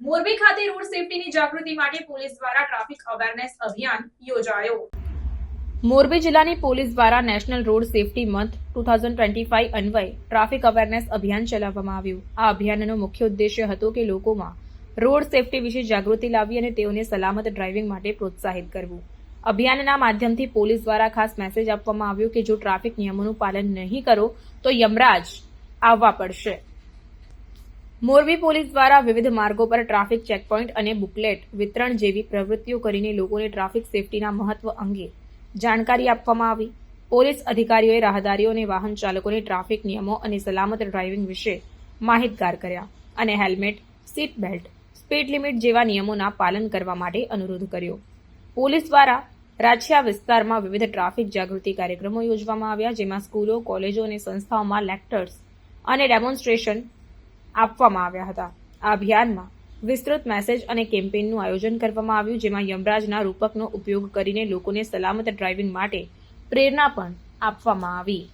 મોરબી ખાતે રોડ સેફટીની જાગૃતિ માટે પોલીસ દ્વારા ટ્રાફિક અવેરનેસ અભિયાન યોજાયો. મોરબી જિલ્લાની પોલીસ દ્વારા national road safety month two thousand અન્વયે ટ્રાફિક અવેરનેસ અભિયાન ચલાવવામાં આવ્યું. આ અભિયાનનો મુખ્ય ઉદ્દેશ્ય હતો કે લોકોમાં રોડ સેફટી વિશે જાગૃતિ લાવી અને તેઓને સલામત ડ્રાઇવિંગ માટે પ્રોત્સાહિત કરવું. અભિયાનના માધ્યમથી પોલીસ દ્વારા ખાસ મેસેજ આપવામાં આવ્યો કે જો ટ્રાફિક નિયમોનું પાલન નહીં કરો તો યમરાજ આવવા પડશે. મોરબી પોલીસ દ્વારા વિવિધ માર્ગો પર ટ્રાફિક ચેકપોઇન્ટ અને બુકલેટ વિતરણ જેવી પ્રવૃત્તિઓ કરીને લોકોને ટ્રાફિક સેફટીના મહત્વ અંગે જાણકારી આપવામાં આવી. પોલીસ અધિકારીઓએ રાહદારીઓ અને વાહન ચાલકોને ટ્રાફિક નિયમો અને સલામત ડ્રાઇવિંગ વિશે માહિતગાર કર્યા અને helmet, seat belt, speed limit જેવા નિયમોના પાલન કરવા માટે અનુરોધ કર્યો. પોલીસ દ્વારા રાછિયા વિસ્તારમાં વિવિધ ટ્રાફિક જાગૃતિ કાર્યક્રમો યોજવામાં આવ્યા, જેમાં સ્કૂલો, કોલેજો અને સંસ્થાઓમાં લેક્ટર્સ અને ડેમોન્સ્ટ્રેશન આપવામાં આવ્યા હતા. આ અભિયાનમાં વિસ્તૃત મેસેજ અને કેમ્પેઇનનું આયોજન કરવામાં આવ્યું, જેમાં યમરાજના રૂપકનો ઉપયોગ કરીને લોકોને સલામત ડ્રાઇવિંગ માટે પ્રેરણા પણ આપવામાં આવી.